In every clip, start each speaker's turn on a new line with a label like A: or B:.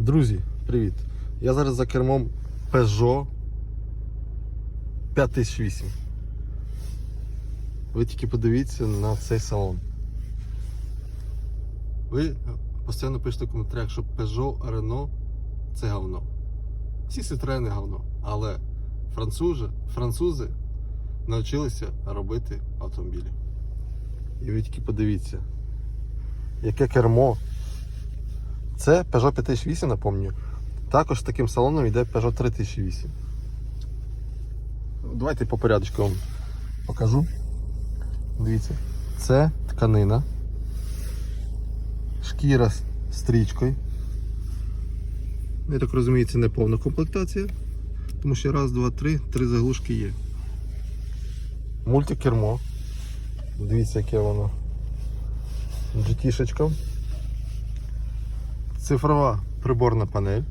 A: Друзі, привіт! Я зараз за кермом Peugeot 5008. Ви тільки подивіться на цей салон. Ви постійно пишете в коментарях, що Peugeot, Renault це говно. Всі Citroen говно. Але французи, французи навчилися робити автомобілі. І ви тільки подивіться, яке кермо. Це Peugeot 5008, напомню. Також таким салоном йде Peugeot 3008. Давайте по порядочку вам покажу. Дивіться, це тканина, шкіра з стрічкою. Я так розумію, це не повна комплектація, тому що раз, два, три, три заглушки є. Мультикермо. Дивіться, яке воно. GT-шечка. Цифрова приборна панель,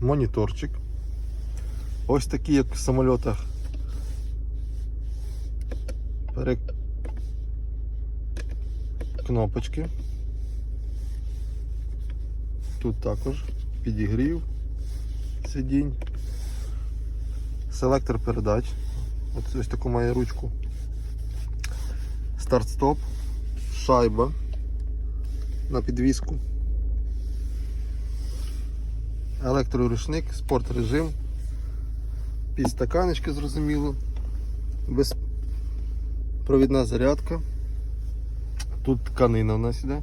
A: моніторчик. Ось такі, як в самольотах. Перек... Кнопочки. Тут також підігрів сидінь. Селектор передач. Ось, ось таку має ручку. Старт-стоп, шайба на підвіску. Електрорушник, спорт режим, підстаканечки зрозуміло, безпровідна зарядка. Тут тканина у нас іде.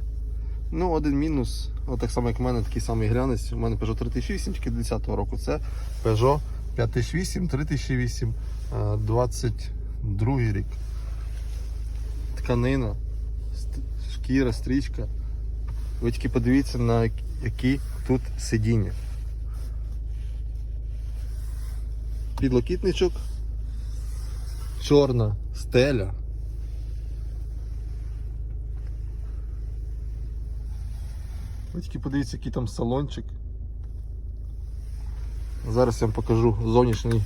A: Ну, один мінус, от так само як в мене такий самий глянець. У мене Peugeot 3008 тільки 10 року. Це Peugeot 5008, 3008, е, 22 рік. Тканина, шкіра, стрічка. Ви тільки подивіться на які тут сидіння. Підлокітничок, чорна стеля. Ви тільки подивіться, який там салончик. Зараз я вам покажу зовнішній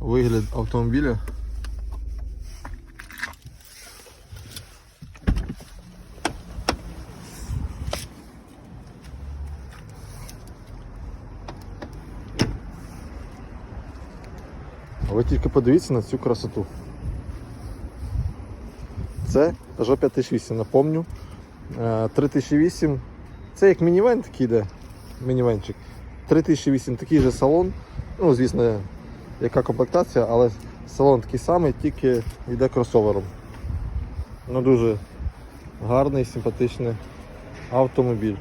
A: вигляд автомобіля. Ви тільки подивіться на цю красоту. Це Peugeot 5008, напомню. Е, 3008. Це як мінівен такий йде. Мінівенчик. 3008 такий же салон. Ну, звісно, яка комплектація, але салон такий самий, тільки йде кросовером. Ну дуже гарний, симпатичний автомобіль.